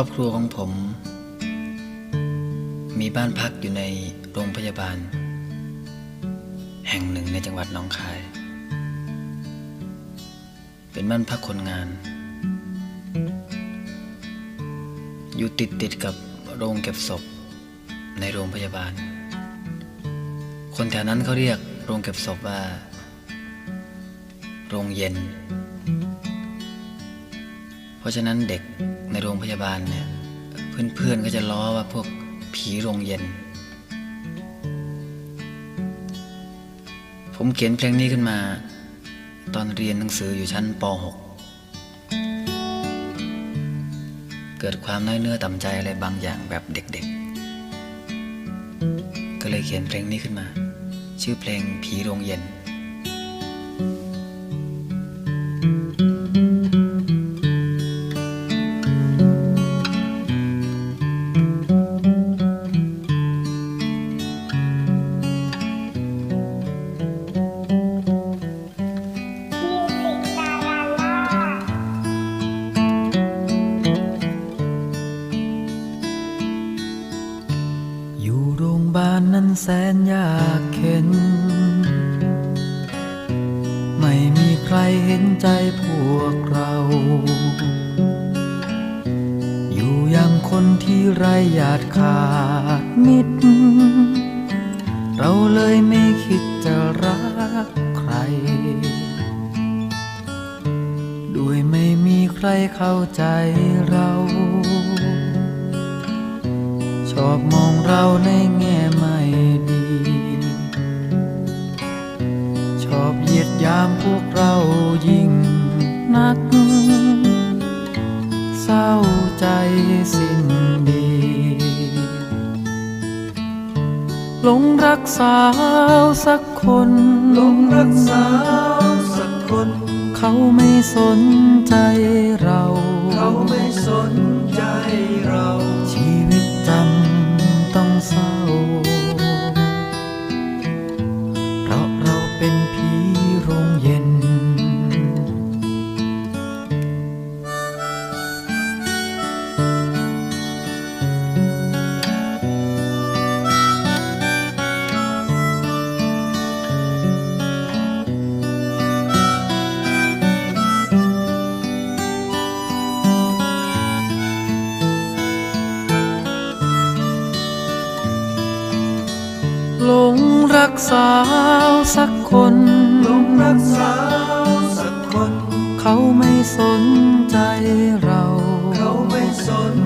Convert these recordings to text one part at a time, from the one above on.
รอบครัวของผม มีบ้านพักอยู่ในโรงพยาบาล แห่งหนึ่งในจังหวัดหนองคาย เป็นบ้านพักคนงาน อยู่ติดติดๆกับโรงเก็บศพในโรงพยาบาล คนแถวนั้นเขาเรียกโรงเก็บศพว่า โรงเย็น เพราะฉะนั้นเด็ก ในโรงพยาบาลเนี่ย เพื่อนๆก็จะล้อว่าพวกผีโรงเย็น ผมเขียนเพลงนี้ขึ้นมา ตอนเรียนหนังสืออยู่ชั้นป .6 เกิดความน้อยเนื้อต่ำใจอะไรบางอย่างแบบเด็กๆ ก็เลยเขียนเพลงนี้ขึ้นมา ชื่อเพลงผีโรงเย็น รเข้าใจเรา ชอบมองเราในแง่ไม่ดี ชอบเหยียดยามพวกเรายิ่งนัก เศร้าใจสิ้นดีหลงรักสาวสักคนหลงรักสาว เขาไม่สนใจเรา หลงรักสาวสักคนหลงรักสาวสักคน เขาไม่สนใจเรา เขาไม่สน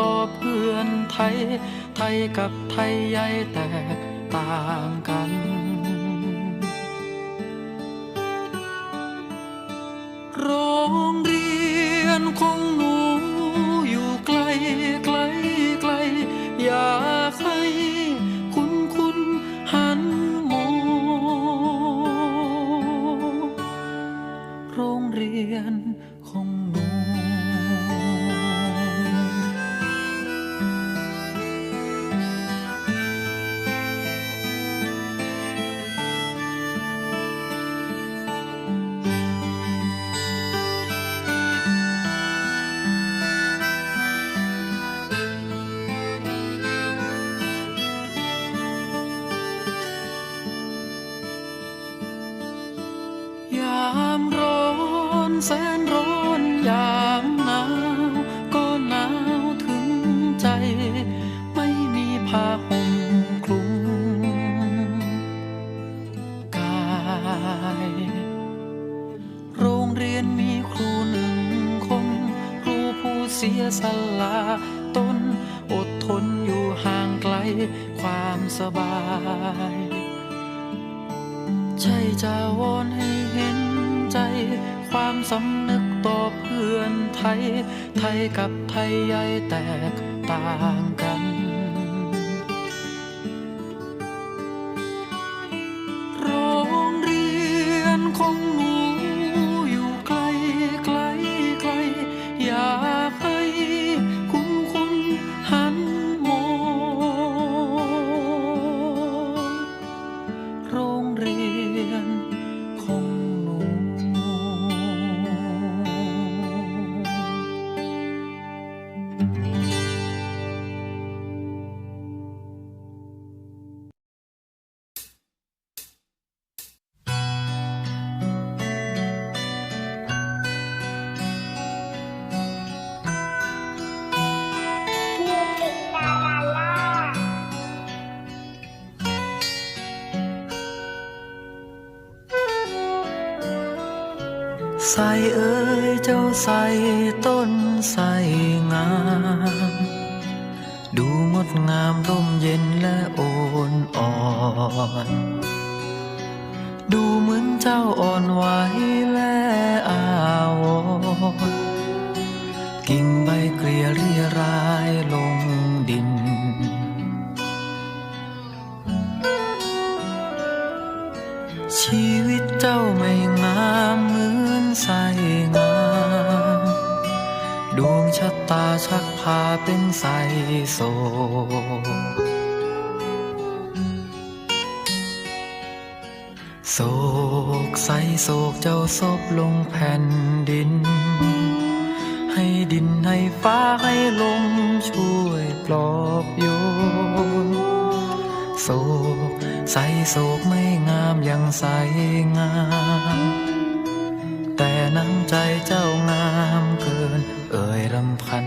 ต่อเพื่อนไทย ไทยกับไทยใหญ่แตกต่างกัน ห่มคลุมกายโรงเรียนมีครูหนึ่งคน ครูผู้เสียสละตนอดทนอยู่ห่างไกลความสบาย ใช่จะวอนให้เห็นใจ ความสำนึกต่อเพื่อนไทย ไทยกับไทยใหญ่แตกต่าง ใส่เอ้ยเจ้าใส่ต้นใส่งาม ดูงดงามร่มเย็นและโอนอ่อน ดูเหมือนเจ้าอ่อนไหวและอาวรกิ่งใบเกลียเรียรายลง ชักพาเป็นใสโศกโศกใสโศกเจ้าซบลงแผ่นดิน ให้ดินให้ฟ้าให้ลมช่วยปลอบโยนโศกใสโศกไม่งามย่างใสงาม แต่น้ำใจเจ้างามเกินเอ่ยรำพัน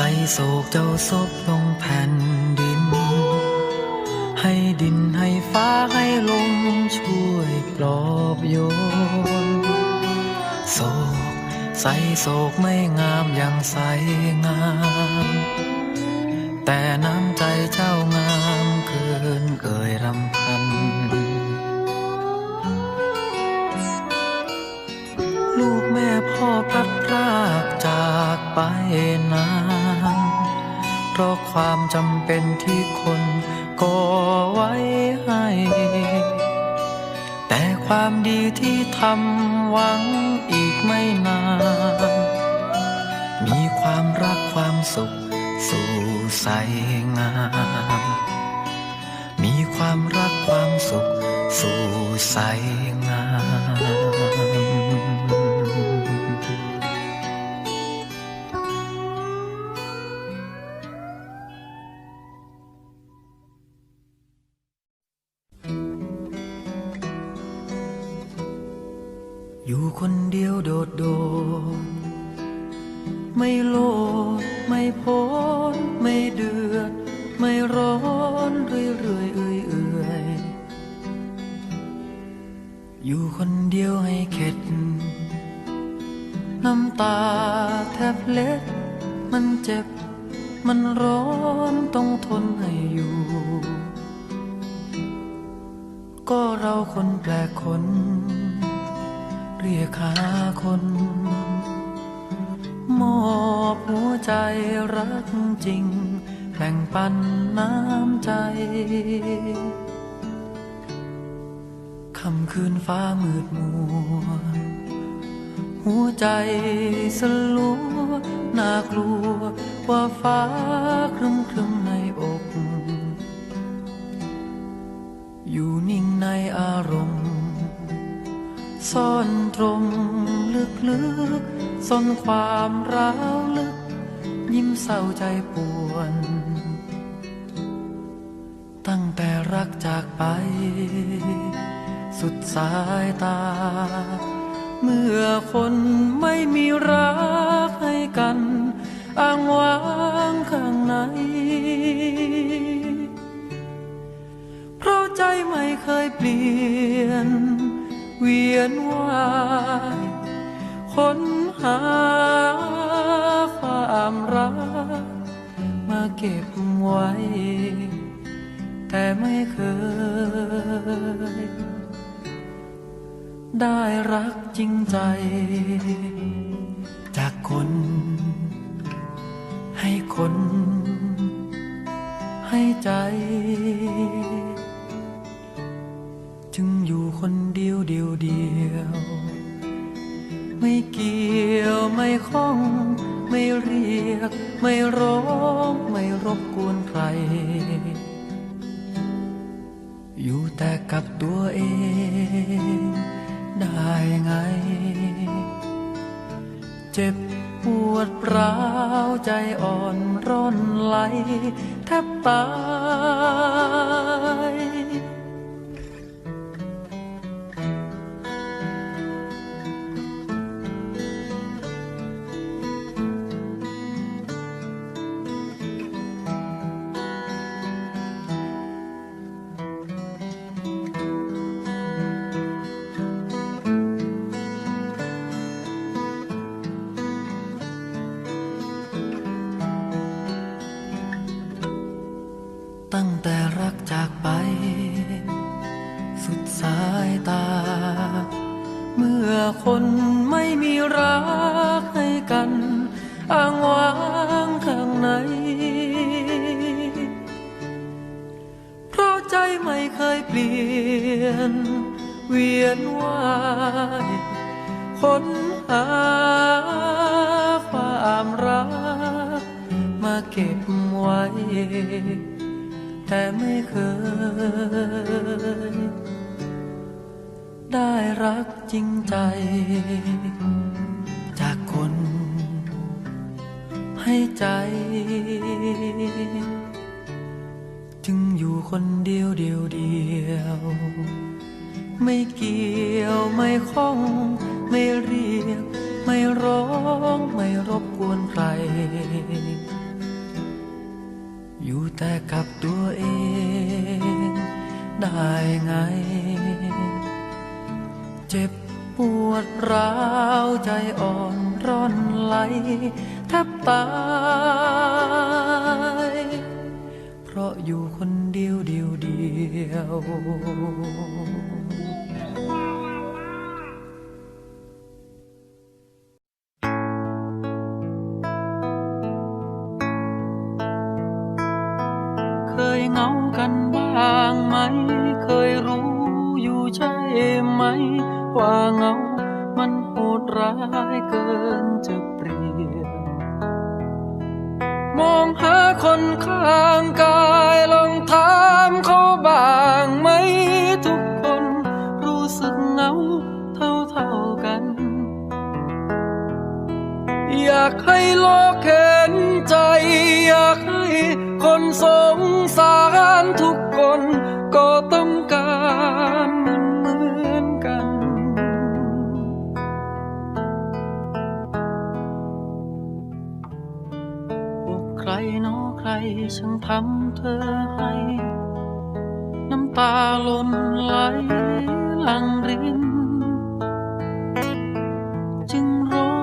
ใส่โศกเจ้าซบลงแผ่นดิน ให้ดินให้ฟ้าให้ลมช่วยปลอบโยนโศกใส่โศกไม่งามอย่างใสงาม แต่น้ำใจเจ้างามเกินเอ่ยรำพัน ลูกแม่พ่อพลัดพรากจากไปนาน เพราะความจำเป็นที่คนก่อไว้ให้ แต่ความดีที่ทำหวังอีกไม่นาน มีความรักความสุขสู่ใสงาม มีความรักความสุขสู่ใสงาม อยู่คนเดียวโดดโดดไม่โลดไม่พ้นไม่เดือด ไม่ร้อนเรื่อยเรื่อยเอื่อยเอื่อยอยู่คนเดียวให้เข็ด น้ำตาแทบเล็ด มันเจ็บ มันร้อนต้องทนให้อยู่ ก็เราคนแปลกคน เรียกหาคน มอบหัวใจรักจริง แบ่งปันน้ำใจคำคืนฟ้ามืดมัว หัวใจสลัวน่ากลัวว่าฟ้าครึมครึมในอก อยู่นิ่งในอารมณ์ ซ่อนตรงลึกๆซ่อนความร้าวลึก ยิ้มเศร้าใจปวน ตั้งแต่รักจากไป สุดสายตา เมื่อคนไม่มีรักให้กันอ้างว้างข้างในเพราะใจไม่เคยเปลี่ยน เวียนวายค้นหาความรัก มาเก็บไว้ แต่ไม่เคย ได้รักจริงใจ จากคน ให้คน ให้ใจ อยู่คนเดียวเดียวเดียว ไม่เกี่ยวไม่ข้อง ไม่เรียก ไม่ร้อง ไม่รบกวนใคร อยู่แต่กับตัวเอง ได้ไง เจ็บปวดร้าวใจอ่อนร่อนไหลแทบตาย ตั้งแต่รักจากไป สุดสายตา เมื่อคนไม่มีรักให้กันอ้างว้างข้างใน เพราะใจไม่เคยเปลี่ยน เวียนว่ายค้นหาความรัก มาเก็บไว้ แต่ไม่เคย ได้รักจริงใจ จากคน ให้ใจ จึงอยู่คนเดียวเดียวเดียว ไม่เกี่ยวไม่ข้อง ไม่เรียก ไม่ร้อง ไม่รบกวนใคร อยู่แต่กับตัวเอง ได้ไง เจ็บปวดร้าวใจอ่อนร่อนไหลแทบตาย เพราะอยู่คนเดียวเดียวเดียว เคยรู้อยู่ใช่ไหม ว่าเงา มันโหดร้ายเกินจะเปรียบมองหาคนข้างกายลองถามเขาบ้างไหม ทุกคนรู้สึกเงาเท่าเท่ากัน อยากให้โลกเห็นใจ อยากให้คนสงสารทุกคน ก็ต้องการเหมือนเหมือนกันอกใครเนอใครช่างทำเธอให้ น้ำตาล่นไหลหลังริน จึงร้อ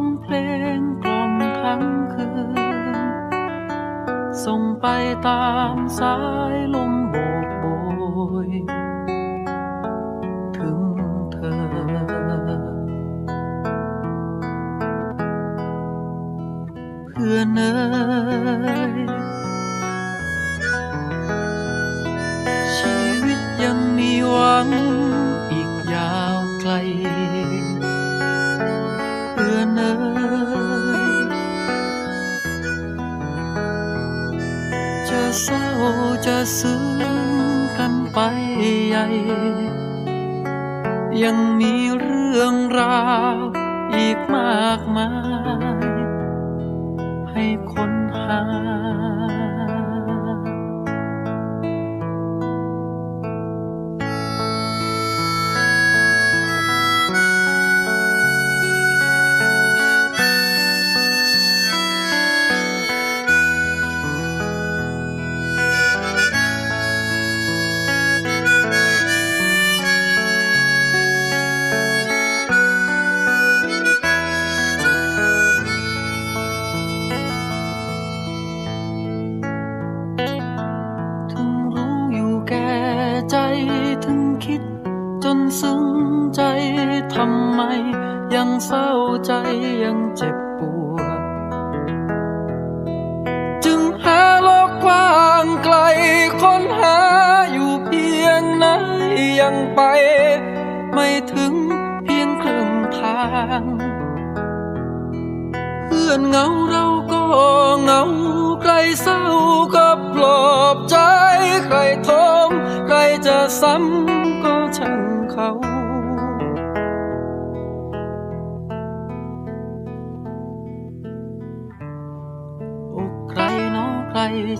งเพลงกล่อมทั้งคืน ส่งไปตามสายลม ย ถึงเธอ เพื่อนเอ๋ชีวิตยังมีหวังอีกยาวไกล เพื่อนเอ๋จะเศร้าจะซึ้ ไปใหญ่ ยังมีเรื่องราวอีกมากมาย ให้ค้นหา ยังเจ็บปวด จึงหาโลกกว้างไกลค้นหาอยู่เพียงไหนยังไป ไม่ถึงเพียงครึ่งทาง เพื่อนเงาเราก็เงาใครเศร้าก็ปลอบใจ ใครทมใครจะซ้ำก็ช่างเขา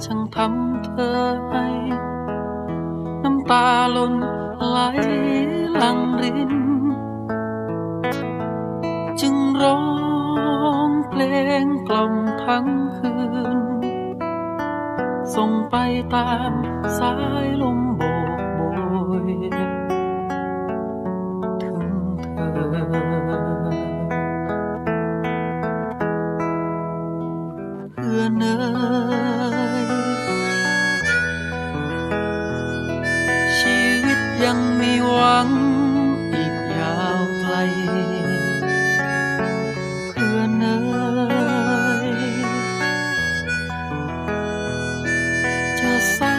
ช่างทำเธอให้น้ำตาล้นไหลหลังริน จึงร้องเพลงกล่อมทั้งคืน ส่งไปตามสายลมโบกโบยถึงเธอ ยังมีหวังอีกยาวไกล เพื่อนเอ่ยจะเศร้า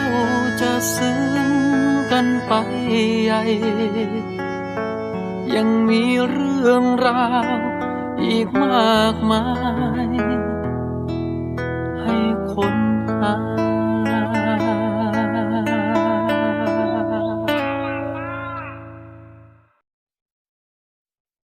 จะซึ้งกันไปใหญ่ ยังมีเรื่องราวอีกมากมาย